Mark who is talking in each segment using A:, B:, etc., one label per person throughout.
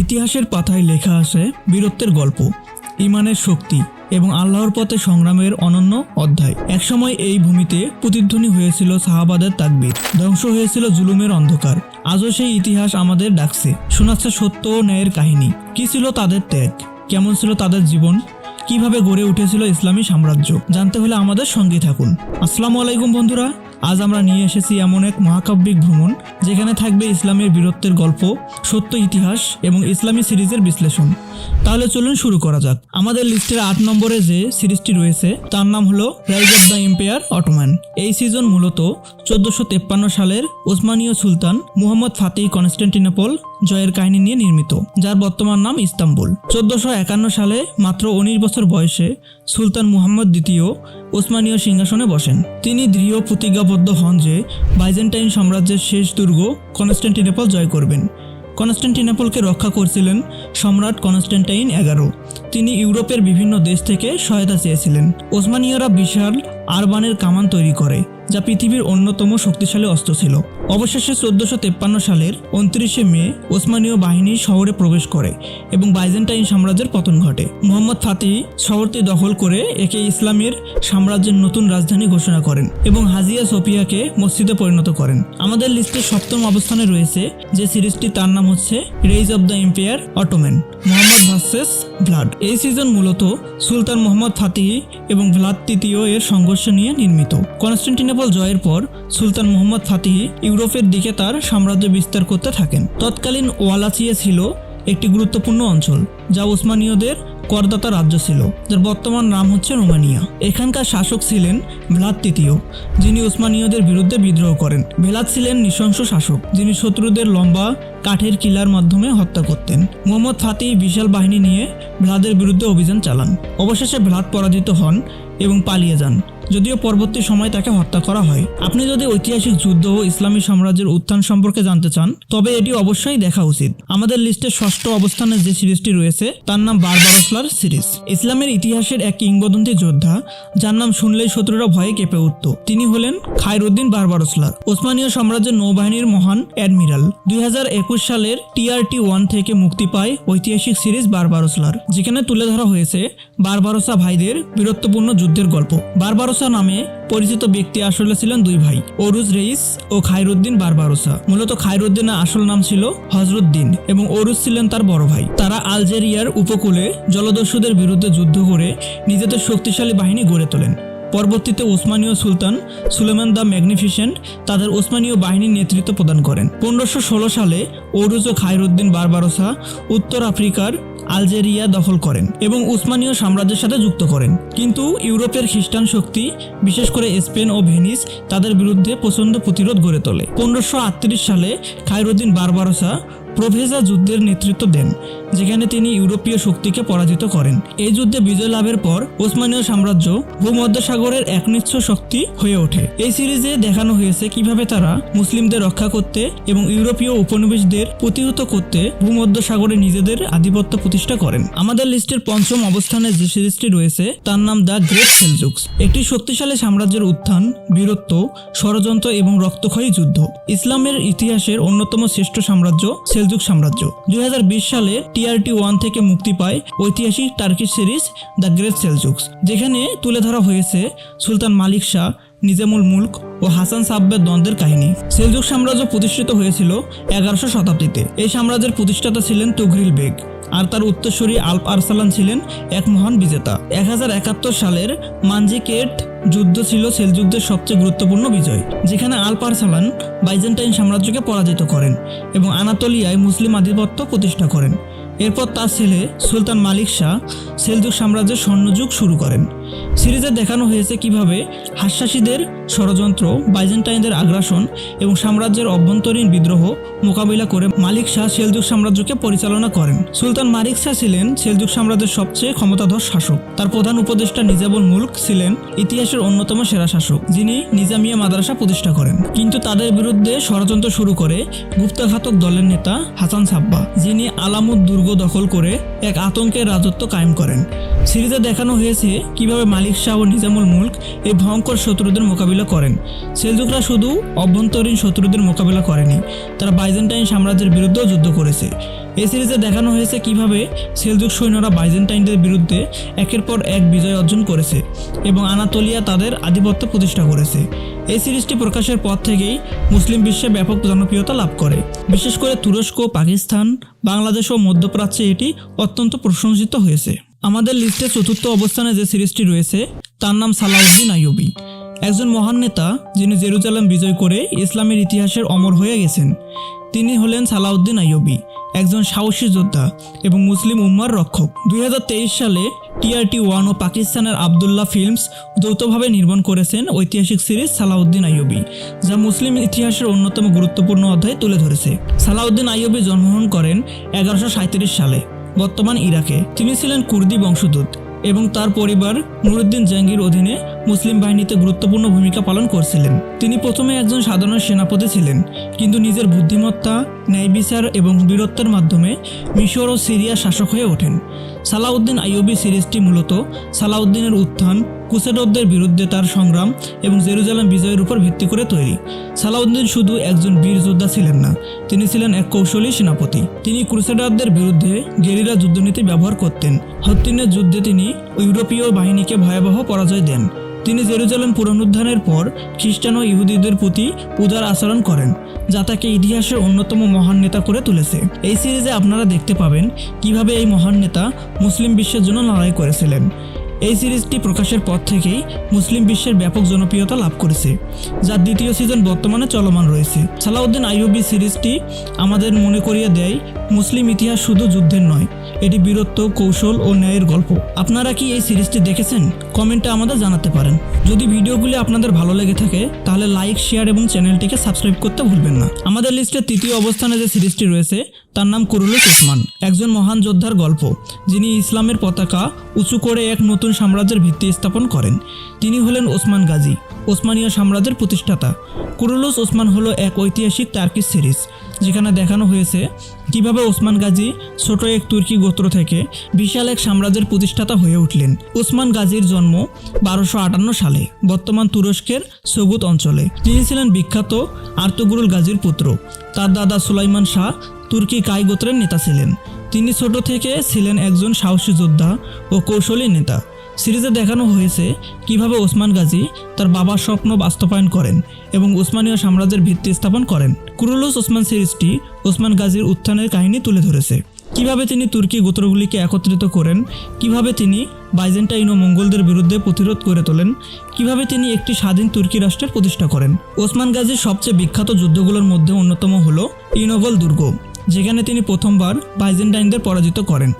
A: ইতিহাসের পাতায় লেখা আছে বীরত্বের গল্প, ইমানের শক্তি এবং আল্লাহর পথে সংগ্রামের অনন্য অধ্যায়। একসময় এই ভূমিতে প্রতিধ্বনি হয়েছিল সাহাবাদের তাকবীর। ধ্বংস হয়েছিল জুলুমের অন্ধকার। আজও সেই ইতিহাস আমাদের ডাকছে। শোনাচ্ছে সত্য ও ন্যায়ের কাহিনী। কি ছিল তাদের ত্যাগ? কেমন ছিল তাদের জীবন? কীভাবে গড়ে উঠেছিল ইসলামী সাম্রাজ্য? জানতে হলে আমাদের সঙ্গে থাকুন। আসসালামু আলাইকুম বন্ধুরা। আজ আমরা নিয়ে এসেছি এমন এক মহাকাব্যিক ভ্রমণ, যেখানে থাকবে ইসলামের বীরত্বের গল্প, সত্য ইতিহাস এবং ইসলামী সিরিজের বিশ্লেষণ। তাহলে চলুন শুরু করা যাক। আমাদের লিস্টের আট নম্বরে যে সিরিজটি রয়েছে, তার নাম হলো rise of the empire Ottoman এই সিজন মূলত চোদ্দশো সালের ওসমানীয় সুলতান মুহম্মদ ফাতিহ কনস্ট্যান্টিনোপল জয়ের কাহিনী নিয়ে নির্মিত, যার বর্তমান নাম ইস্তাম্বুল। চোদ্দশো একান্ন সালে মাত্র উনিশ বছর বয়সে সুলতান মুহাম্মদ দ্বিতীয় ওসমানীয় সিংহাসনে বসেন। তিনি দৃঢ় প্রতিজ্ঞাবদ্ধ হন যে বাইজেন্টাইন সাম্রাজ্যের শেষ দুর্গ কনস্ট্যান্টিনোপল জয় করবেন। কনস্ট্যান্টিনোপলকে রক্ষা করছিলেন সম্রাট কনস্ট্যান্টাইন এগারো। তিনি ইউরোপের বিভিন্ন দেশ থেকে সহায়তা চেয়েছিলেন। ওসমানীয়রা বিশাল আরবানের কামান তৈরি করে। যা পৃথিবীর অন্যতম শক্তিশালী অস্ত্র ছিল। অবশেষে চোদ্দশো তেপ্পান্ন সালের উনত্রিশে মে ওসমানীয় বাহিনী শহরে প্রবেশ করে এবং বাইজেন্টাইন সাম্রাজ্যের পতন ঘটে। মোহাম্মদ ফাতি শহরটি দখল করে একে ইসলামের সাম্রাজ্যের নতুন রাজধানী ঘোষণা করেন এবং হাজিয়া সোফিয়াকে মসজিদে পরিণত করেন। আমাদের লিস্টের সপ্তম অবস্থানে রয়েছে যে সিরিজটি, তার নাম হচ্ছে rise of the empire Ottoman Mohammad versus Vlad এই সিজন মূলত সুলতান মোহাম্মদ ফাতিহি এবং ভ্লাদ তৃতীয় এর সংঘর্ষ নিয়ে নির্মিত। কনস্টান্টিনোপল জয়ের পর সুলতান মোহাম্মদ ফাতিহি ইউরোপের দিকে তার সাম্রাজ্য বিস্তার করতে থাকেন। তৎকালীন ওয়ালাচিয়া ছিল একটি গুরুত্বপূর্ণ অঞ্চল, যা ওসমানীয়দের করদাতা রাজ্য ছিল, যার বর্তমান নাম হচ্ছে রোমানিয়া। এখানকার শাসক ছিলেন ভ্লাদ তৃতীয়, যিনি ওসমানীয়দের বিরুদ্ধে বিদ্রোহ করেন। ভেলাদ ছিলেন নৃশংস শাসক, যিনি শত্রুদের লম্বা কাঠের কিলার মাধ্যমে হত্যা করতেন। মোহাম্মদ ফাতি বিশাল বাহিনী নিয়ে ভ্লাদের বিরুদ্ধে অভিযান চালান। অবশেষে ভ্লাদ পরাজিত হন এবং পালিয়ে যান। যদিও পরবর্তী সময় তাকে হত্যা করা হয়। আপনি যদি ঐতিহাসিক যুদ্ধ ও ইসলামী সাম্রাজ্যের উত্থান সম্পর্কে জানতে চান, তবে এটি অবশ্যই দেখা উচিত। আমাদের লিস্টের ষষ্ঠ অবস্থানে যে সিরিজটি রয়েছে, তার নাম বারবারসলার সিরিজ। ইসলামের ইতিহাসের এক কিংবদন্তি যোদ্ধা, যার নাম শুনলেই শত্রুরা ভয়ে কেঁপে উঠত, তিনি হলেন খায়রুদ্দিন বারবারসলার ওসমানীয় সাম্রাজ্যের নৌবাহিনীর মহান অ্যাডমিরাল। দুই হাজার একুশ সালের টিআরটি ওয়ান থেকে মুক্তি পায় ঐতিহাসিক সিরিজ বারবারসলার যেখানে তুলে ধরা হয়েছে বারবারসা ভাইদের বীরত্বপূর্ণ যুদ্ধের গল্প। বারবারসা নামে পরিচিত ব্যক্তি আসলে ছিলেন দুই ভাই অরুজ রেইস ও খায়রুদ্দিন বারবারোসা। মূলত খায়রুদ্দিনের আসল নাম ছিল হজরুদ্দিন এবং অরুজ ছিলেন তার বড় ভাই। তারা আলজেরিয়ার উপকূলে জলদস্যুদের বিরুদ্ধে যুদ্ধ করে নিজেদের শক্তিশালী বাহিনী গড়ে তোলেন। পরবর্তীতে ওসমানীয় সুলতান সুলেমান দ্য ম্যাগনিফিসেন্ট তাদের ওসমানীয় বাহিনীর নেতৃত্ব প্রদান করেন। পনেরোশো ষোলো সালে ও খায়রুদ্দিন বারবারসা উত্তর আফ্রিকার আলজেরিয়া দখল করেন এবং উসমানীয় সাম্রাজ্যের সাথে যুক্ত করেন। কিন্তু ইউরোপের খ্রিস্টান শক্তি, বিশেষ করে স্পেন ও ভেনিস, তাদের বিরুদ্ধে প্রচণ্ড প্রতিরোধ গড়ে তোলে। পনেরোশো সালে খায়রুদ্দিন বারবারসা প্রভেজা যুদ্ধের নেতৃত্ব দেন, যেখানে তিনি ইউরোপীয় শক্তিকে পরাজিত করেন। এই যুদ্ধে বিজয় লাভের পর ওসমানীয় সাম্রাজ্য ভূমধ্যসাগরের একনিচ্ছ শক্তি হয়ে ওঠে। এই সিরিজে দেখানো হয়েছে কীভাবে তারা মুসলিমদের রক্ষা করতে এবং ইউরোপীয় উপনিবেশদের প্রতিহত করতে ভূমধ্যসাগরে নিজেদের আধিপত্য প্রতিষ্ঠা করেন। আমাদের লিস্টের পঞ্চম অবস্থানে যে সিরিজটি রয়েছে, তার নাম দ্য গ্রেট সেলজুকস। একটি শক্তিশালী সাম্রাজ্যের উত্থান, বীরত্ব, ষড়যন্ত্র এবং রক্তক্ষয়ী যুদ্ধ। ইসলামের ইতিহাসের অন্যতম শ্রেষ্ঠ সাম্রাজ্য সেলজুক সাম্রাজ্য। দুই সালে টিআরটি ওয়ান থেকে মুক্তি পায় ঐতিহাসিক Turkish series the great Seljuks, যেখানে তুলে ধরা হয়েছে সুলতান মালিক শাহ, নিজামুল মুলক ও হাসান সাব্বের দ্বন্দ্বের কাহিনী। সেলজুক সাম্রাজ্য প্রতিষ্ঠিত হয়েছিল এগারোশো শতাব্দীতে। এই সাম্রাজ্যের প্রতিষ্ঠাতা ছিলেন তুঘরিল বেগ। আর তার উত্তরসূরি আলপ আরসালান ছিলেন এক মহান বিজেতা। এক হাজার একাত্তর সালের মানজিকেট যুদ্ধ ছিল সেলযুদ্ধের সবচেয়ে গুরুত্বপূর্ণ বিজয়, যেখানে আলপ আরসালান বাইজেন্টাইন সাম্রাজ্যকে পরাজিত করেন এবং আনাতোলিয়ায় মুসলিম আধিপত্য প্রতিষ্ঠা করেন। এরপর তার ছেলে সুলতান মালিক শাহ সেলজুক সাম্রাজ্যের স্বর্ণযুগ শুরু করেন। সিরিজে দেখানো হয়েছে কীভাবে হাস্যাসীদের ষড়যন্ত্র, বাইজেন্টাইনদের আগ্রাসন এবং সাম্রাজ্যের অভ্যন্তরীণ বিদ্রোহ মোকাবিলা করে মালিক শাহ সেলজুক সাম্রাজ্যকে পরিচালনা করেন। সুলতান মালিক শাহ ছিলেন সেলজুক সাম্রাজ্যের সবচেয়ে ক্ষমতাধর শাসক। তার প্রধান উপদেষ্টা নিজাবুল মুলক ছিলেন ইতিহাসের অন্যতম সেরা শাসক, যিনি নিজামিয়া মাদ্রাসা প্রতিষ্ঠা করেন। কিন্তু তাদের বিরুদ্ধে ষড়যন্ত্র শুরু করে গুপ্তঘাতক দলের নেতা হাসান সাব্বা, যিনি আলামুদ দুর্গ দখল করে এক আতঙ্কের রাজত্ব কায়েম করেন। সিরিজে দেখানো হয়েছে কীভাবে মালিক মালিক শাহ ও নিজামুল মুল্ক এই ভয়ঙ্কর শত্রুদের মোকাবিলা করেন। সেলজুকরা শুধু অভ্যন্তরীণ শত্রুদের মোকাবিলা করেনি, তারা বাইজেন্টাইন সাম্রাজ্যের বিরুদ্ধেও যুদ্ধ করেছে। এই সিরিজে দেখানো হয়েছে কীভাবে সেলজুক সৈন্যরা বাইজেন্টাইনদের বিরুদ্ধে একের পর এক বিজয় অর্জন করেছে এবং আনাতোলিয়া তাদের আধিপত্য প্রতিষ্ঠা করেছে। এই সিরিজটি প্রকাশের পর থেকেই মুসলিম বিশ্বে ব্যাপক জনপ্রিয়তা লাভ করে। বিশেষ করে তুরস্ক, পাকিস্তান, বাংলাদেশ ও মধ্যপ্রাচ্যে এটি অত্যন্ত প্রশংসিত হয়েছে। আমাদের লিস্টে চতুর্থ অবস্থানে যে সিরিজটি রয়েছে, তার নাম সালাউদ্দিন আইয়ুবি। একজন মহান নেতা যিনি জেরুজালেম বিজয় করে ইসলামের ইতিহাসের অমর হয়ে গেছেন। তিনি হলেন সালাউদ্দিন আইয়ুবি, একজন সাহসী যোদ্ধা এবং মুসলিম উম্মার রক্ষক। দুই হাজার তেইশ সালে টিআরটি ওয়ান ও পাকিস্তানের আবদুল্লাহ ফিল্মস যৌথভাবে নির্মাণ করেছেন ঐতিহাসিক সিরিজ সালাউদ্দিন আইয়ুবি, যা মুসলিম ইতিহাসের অন্যতম গুরুত্বপূর্ণ অধ্যায় তুলে ধরেছে। সালাউদ্দিন আইয়ুবি জন্মগ্রহণ করেন এগারোশো সালে। বর্তমান ইরাকে। তিনি ছিলেন কুর্দি বংশোদ্ভূত এবং তার পরিবার নুরুদ্দিন জাহাঙ্গীর অধীনে মুসলিম বাহিনীতে গুরুত্বপূর্ণ ভূমিকা পালন করছিলেন। তিনি প্রথমে একজন সাধারণ সেনাপতি ছিলেন, কিন্তু নিজের বুদ্ধিমত্তা ন্যায় বিচার এবং বীরত্বের মাধ্যমে মিশর ও সিরিয়া শাসক হয়ে ওঠেন। সালাউদ্দিন আইয়ুবি সিরিজটি মূলত সালাউদ্দিনের উত্থান কুসেডরদের বিরুদ্ধে তার সংগ্রাম এবং জেরুজালাম বিজয়ের উপর ভিত্তি করে তৈরি। সালাউদ্দিন শুধু একজন বীর যোদ্ধা ছিলেন না, তিনি ছিলেন এক কৌশলী সেনাপতি। তিনি ক্রুসেডারদের বিরুদ্ধে গেরিলা যুদ্ধনীতি ব্যবহার করতেন। হত্তিনের যুদ্ধে তিনি ইউরোপীয় বাহিনীকে ভয়াবহ পরাজয় দেন। তিনি জেরুজালেম পুনরুদ্ধারের পর খ্রিস্টান ও ইহুদিদের প্রতি উদার আচরণ করেন, যা তাকে ইতিহাসের অন্যতম মহান নেতা করে তুলেছে। এই সিরিজে আপনারা দেখতে পাবেন কীভাবে এই মহান নেতা মুসলিম বিশ্বের জন্য লড়াই করেছিলেন। এই সিরিজটি প্রকাশের পর থেকেই মুসলিম বিশ্বের ব্যাপক জনপ্রিয়তা লাভ করেছে যার দ্বিতীয় সিজন বর্তমানে চলমান রয়েছে। সালাউদ্দিন আইয়ুবি সিরিজটি আমাদের মনে করিয়ে দেয় মুসলিম ইতিহাস শুধু যুদ্ধের নয়, এটি বীরত্ব, কৌশল ও ন্যায়ের গল্প। আপনারা কি এই সিরিজটি দেখেছেন? কমেন্টে আমাদের জানাতে পারেন। যদি ভিডিওগুলি আপনাদের ভালো লেগে থাকে, তাহলে লাইক, শেয়ার এবং চ্যানেলটিকে সাবস্ক্রাইব করতে ভুলবেন না। আমাদের লিস্টের তৃতীয় অবস্থানে যে সিরিজটি রয়েছে, তার নাম কুরুলুস ওসমান একজন মহান যোদ্ধার গল্প, যিনি ইসলামের পতাকা উঁচু করে এক নতুন সাম্রাজ্যের ভিত্তি স্থাপন করেন। তিনি হলেন ওসমান গাজী। ওসমানীয় সাম্রাজ্যের প্রতিষ্ঠাতা। কুরুলুস ওসমান হলো এক ঐতিহাসিক টার্কিশ সিরিজ, যেখানে দেখানো হয়েছে কীভাবে ওসমান গাজী ছোট এক তুর্কি গোত্র থেকে বিশাল এক সাম্রাজ্যের প্রতিষ্ঠাতা হয়ে উঠলেন। ওসমান গাজীর জন্ম বারোশো আটান্ন সালে, বর্তমান তুরস্কের সগুত অঞ্চলে। তিনি ছিলেন বিখ্যাত আর্তগুরুল গাজীর পুত্র। তার দাদা সুলাইমান শাহ তুর্কি কাই গোত্রের নেতা ছিলেন। তিনি ছোট থেকে ছিলেন একজন সাহসী যোদ্ধা ও কৌশলী নেতা। সিরিজে দেখানো হয়েছে কীভাবে ওসমান গাজী তার বাবার স্বপ্ন বাস্তবায়ন করেন এবং ওসমানীয় সাম্রাজ্যের ভিত্তি স্থাপন করেন। কুরুলুস ওসমান সিরিজটি ওসমান গাজীর উত্থানের কাহিনী তুলে ধরেছে। কীভাবে তিনি তুর্কি গোত্রগুলিকে একত্রিত করেন, কীভাবে তিনি বাইজেন্টাইন ও মঙ্গলদের বিরুদ্ধে প্রতিরোধ করে তোলেন, কীভাবে তিনি একটি স্বাধীন তুর্কি রাষ্ট্রের প্রতিষ্ঠা করেন। ওসমান গাজীর সবচেয়ে বিখ্যাত যুদ্ধগুলোর মধ্যে অন্যতম হল ইনগল দুর্গ, যেখানে তিনি প্রথমবার বাইজেন্টাইনদের পরাজিত করেন।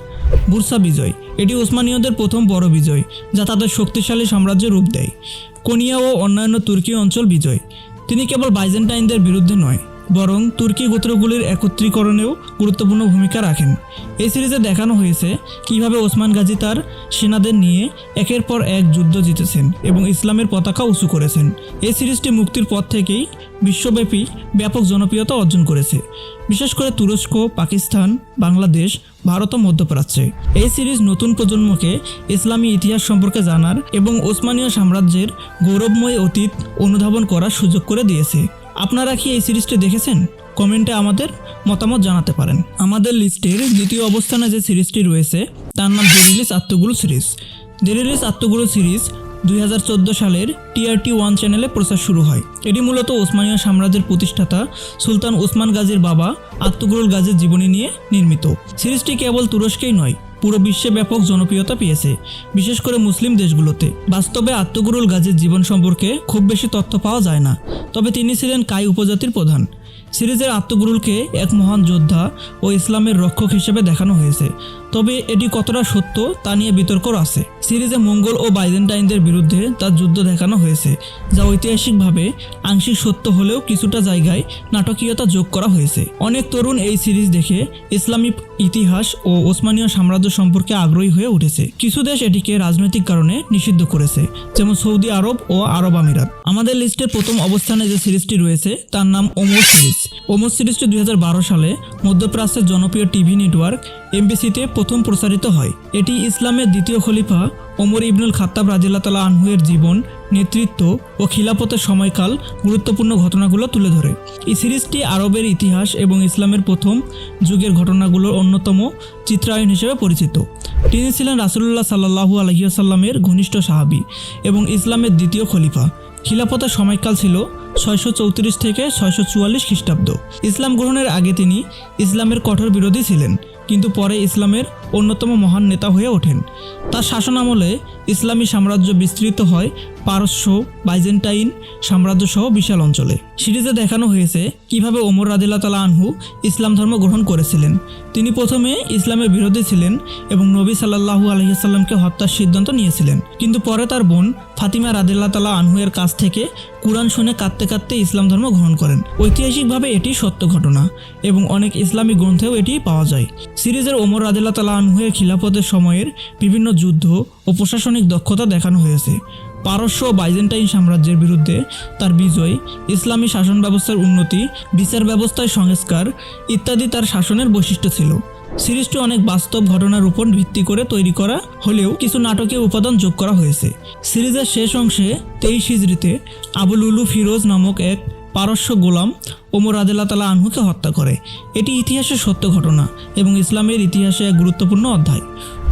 A: বুরসা বিজয়। এটি ওসমানীয়দের প্রথম বড় বিজয়, যা তাদের শক্তিশালী সাম্রাজ্য রূপ দেয়। কোনিয়া ও অন্যান্য তুর্কি অঞ্চল বিজয়। তিনি কেবল বাইজেন্টাইনদের বিরুদ্ধে নয় বরং তুর্কি গোত্রগুলির একত্রীকরণেও গুরুত্বপূর্ণ ভূমিকা রাখেন। এই সিরিজে দেখানো হয়েছে কীভাবে ওসমান গাজী তার সেনাদের নিয়ে একের পর এক যুদ্ধ জিতেছেন এবং ইসলামের পতাকা উঁচু করেছেন। এই সিরিজটি মুক্তির পর থেকেই বিশ্বব্যাপী ব্যাপক জনপ্রিয়তা অর্জন করেছে। বিশেষ করে তুরস্ক, পাকিস্তান, বাংলাদেশ, ভারত ও মধ্যপ্রাচ্যে। এই সিরিজ নতুন প্রজন্মকে ইসলামী ইতিহাস সম্পর্কে জানার এবং ওসমানীয় সাম্রাজ্যের গৌরবময় অতীত অনুধাবন করার সুযোগ করে দিয়েছে। আপনারা কি এই সিরিজটি দেখেছেন? কমেন্টে আমাদের মতামত জানাতে পারেন। আমাদের লিস্টের দ্বিতীয় অবস্থানে যে সিরিজটি রয়েছে, তার নাম ডেরিলিস আত্মগুরু সিরিজ। ডেরিলিস আত্মগুরু সিরিজ দুই হাজার চোদ্দ সালের টিআরটি ওয়ান চ্যানেলে প্রচার শুরু হয়। এটি মূলত ওসমানীয় সাম্রাজ্যের প্রতিষ্ঠাতা সুলতান ওসমান গাজীর বাবা আত্মগুরুল গাজীর জীবনী নিয়ে নির্মিত। সিরিজটি কেবল তুরস্কেই নয় পুরো বিশ্বে ব্যাপক জনপ্রিয়তা পেয়েছে, বিশেষ করে মুসলিম দেশগুলোতে। বাস্তবে আত্মগুরুল গাজীর জীবন সম্পর্কে খুব বেশি তথ্য পাওয়া যায় না, তবে তিনি ছিলেন কাই উপজাতির প্রধান। সিরিজের আত্মগুরুলকে এক মহান যোদ্ধা ও ইসলামের রক্ষক হিসেবে দেখানো হয়েছে। তবে এটি কতটা সত্য তা নিয়ে বিতর্ক আছে। সিরিজে মঙ্গল ও বাইজেন্টাইনদের বিরুদ্ধে তার যুদ্ধ দেখানো হয়েছে, যা ঐতিহাসিকভাবে আংশিক সত্য হলেও কিছুটা জায়গায় নাটকীয়তা যোগ করা হয়েছে। অনেক তরুণ এই সিরিজ দেখে ইসলামী ইতিহাস ও ওসমানীয় সাম্রাজ্য সম্পর্কে আগ্রহী হয়ে উঠেছে। কিছু দেশ এটিকে রাজনৈতিক কারণে নিষিদ্ধ করেছে, যেমন সৌদি আরব ও আরব আমিরাত। আমাদের লিস্টের প্রথম অবস্থানে যে সিরিজটি রয়েছে, তার নাম ওমর সিরিজ। ওমর সিরিজটি দুই হাজার বারো সালে মধ্যপ্রাচ্যের জনপ্রিয় টিভি নেটওয়ার্ক এমবিসিতে প্রথম প্রচারিত হয়। এটি ইসলামের দ্বিতীয় খলিফা ওমর ইবনুল খাত্তাব রাজিল্লা তালা আনহুয়ের জীবন, নেতৃত্ব ও খিলাফতের সময়কাল গুরুত্বপূর্ণ ঘটনাগুলো তুলে ধরে। এই সিরিজটি আরবের ইতিহাস এবং ইসলামের প্রথম যুগের ঘটনাগুলোর অন্যতম চিত্রায়ন হিসেবে পরিচিত। তিনি ছিলেন রাসুলুল্লাহ সাল্লাহু আলহিউসাল্লামের ঘনিষ্ঠ সাহাবি এবং ইসলামের দ্বিতীয় খলিফা। খিলাফতের সময়কাল ছিল ছয়শো চৌত্রিশ থেকে ছয়শো চুয়াল্লিশ খ্রিস্টাব্দ। ইসলাম গ্রহণের আগে তিনি ইসলামের কঠোর বিরোধী ছিলেন, কিন্তু পরে ইসলামের অন্যতম মহান নেতা হয়ে ওঠেন। তার শাসনামলে ইসলামী সাম্রাজ্য বিস্তৃত হয় পারস্য, বাইজেন্টাইন সাম্রাজ্য সহ বিশাল অঞ্চলে। সিরিজে দেখানো হয়েছে কীভাবে ওমর রাদিল্লা তালা আনহু ইসলাম ধর্ম গ্রহণ করেছিলেন। তিনি প্রথমে ইসলামের বিরোধী ছিলেন এবং নবী সাল্লাহু আলহিসাল্লামকে হত্যার সিদ্ধান্ত নিয়েছিলেন। কিন্তু পরে তার বোন ফাতিমা রাদিল্লা তালা আনহুয়ের কাছ থেকে কুরআন শুনে কাঁদতে কাঁদতে ইসলাম ধর্ম গ্রহণ করেন। ঐতিহাসিকভাবে এটি সত্য ঘটনা এবং অনেক ইসলামী গ্রন্থেও এটি পাওয়া যায়। সিরিজের ওমর রাদিল্লা তালা আনহুয়ের খিলাফতের সময়ের বিভিন্ন যুদ্ধ ও প্রশাসনিক দক্ষতা দেখানো হয়েছে। পারস্য ও বাইজেন্টাইন সাম্রাজ্যের বিরুদ্ধে তার বিজয়, ইসলামী শাসন ব্যবস্থার উন্নতি, বিচার ব্যবস্থায় সংস্কার ইত্যাদি তার শাসনের বৈশিষ্ট্য ছিল। সিরিজটি অনেক বাস্তব ঘটনার উপর ভিত্তি করে তৈরি করা হলেও কিছু নাটকীয় উপাদান যোগ করা হয়েছে। সিরিজের শেষ অংশে তেইশ হিজড়িতে আবুল উলু ফিরোজ নামক এক পারস্য গোলাম ওমর আদেলা তালা আনহুকে হত্যা করে। এটি ইতিহাসের সত্য ঘটনা এবং ইসলামের ইতিহাসে এক গুরুত্বপূর্ণ অধ্যায়।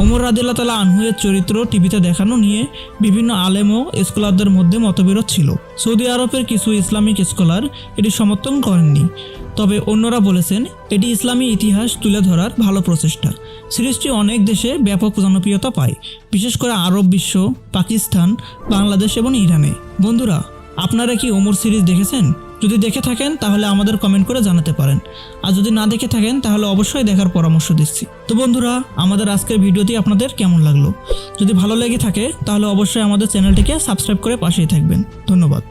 A: ওমর রাদিল্লা তালা আনহুয়ের চরিত্র টিভিতে দেখানো নিয়ে বিভিন্ন আলেম ও স্কলারদের মধ্যে মতবিরোধ ছিল। সৌদি আরবের কিছু ইসলামিক স্কলার এটি সমর্থন করেননি। তবে অন্যরা বলেছেন, এটি ইসলামী ইতিহাস তুলে ধরার ভালো প্রচেষ্টা। সিরিজটি অনেক দেশে ব্যাপক জনপ্রিয়তা পায়, বিশেষ করে আরব বিশ্ব, পাকিস্তান, বাংলাদেশ এবং ইরানে। বন্ধুরা, আপনারা কি ওমর সিরিজ দেখেছেন? যদি দেখে থাকেন, তাহলে আমাদের কমেন্ট করে জানাতে পারেন। আর যদি না দেখে থাকেন, তাহলে অবশ্যই দেখার পরামর্শ দিচ্ছি। তো বন্ধুরা, আমাদের আজকের ভিডিওটি আপনাদের কেমন লাগল? যদি ভালো লেগে থাকে, তাহলে অবশ্যই আমাদের চ্যানেলটিকে সাবস্ক্রাইব করে পাশেই থাকবেন। ধন্যবাদ।